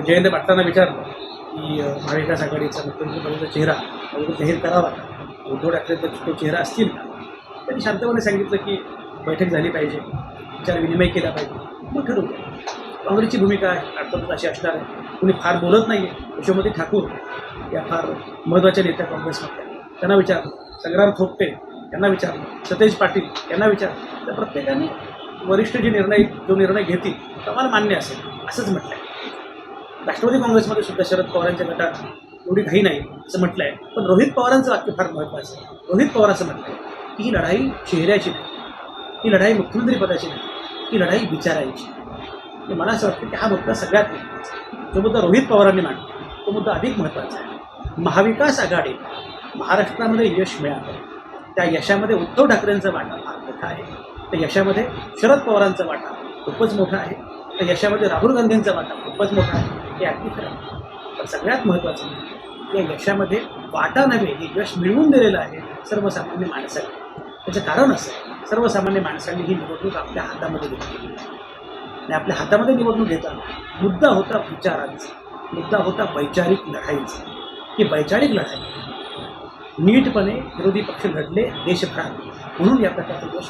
जयंत पाटलांना विचारलं की महाविकास आघाडीचा मुख्यमंत्रीपदाचा चेहरा अगोदर जाहीर करावा. उद्धव ठाकरे तो चेहरा असतील त्यांनी शांतपणे सांगितलं की बैठक झाली पाहिजे. विचार विनिमय केला पाहिजे. मग ठरवलं काँग्रेसची भूमिका आहे. अर्थातच अशी असणार आहे. कुणी फार बोलत नाही आहे यशोमती ठाकूर या फार महत्त्वाच्या नेत्या काँग्रेसमध्ये त्यांना विचारलं. संग्राम थोपटे यांना विचारलं. सतेज पाटील यांना विचारलं. तर प्रत्येकाने वरिष्ठ जे निर्णय जो निर्णय घेतील तो आम्हाला मान्य असेल. असंच म्हटलं आहे राष्ट्रवादी काँग्रेसमध्ये सुद्धा शरद पवारांच्या गटात एवढी घाई नाही असं म्हटलं आहे पण रोहित पवारांचं वाक्य फार महत्त्वाचं आहे. रोहित पवार असं म्हटलं आहे की ही लढाई चेहऱ्याची नाही ही लढाई मुख्यमंत्रीपदाची नाही ही लढाई विचारायची. म्हणजे मला असं वाटतं की हा मुद्दा सगळ्यात महत्त्वाचा जो मुद्दा रोहित पवारांनी मांडला तो मुद्दा अधिक महत्त्वाचा आहे. महाविकास आघाडी महाराष्ट्रामध्ये यश मिळालं. त्या यशामध्ये उद्धव ठाकरेंचा वाटा फार मोठा आहे. त्या यशामध्ये शरद पवारांचा वाटा खूपच मोठा आहे. त्या यशामध्ये राहुल गांधींचा वाटा खूपच मोठा आहे. हे अगदी खरं. पण सगळ्यात महत्त्वाचं म्हणजे या यशामध्ये वाटा नव्हे हे यश मिळवून दिलेलं आहे सर्वसामान्य माणसाने. त्याचं कारण असं आहे सर्वसामान्य माणसांनी ही निवडणूक आपल्या हातामध्ये घेतली. आणि आपल्या हातामध्ये निवडणूक घेताना मुद्दा होता विचारांचा. मुद्दा होता वैचारिक लढाईचा. ही वैचारिक लढाई नीटपणे विरोधी पक्ष लढले देशभरात. म्हणून या प्रकारचं दोष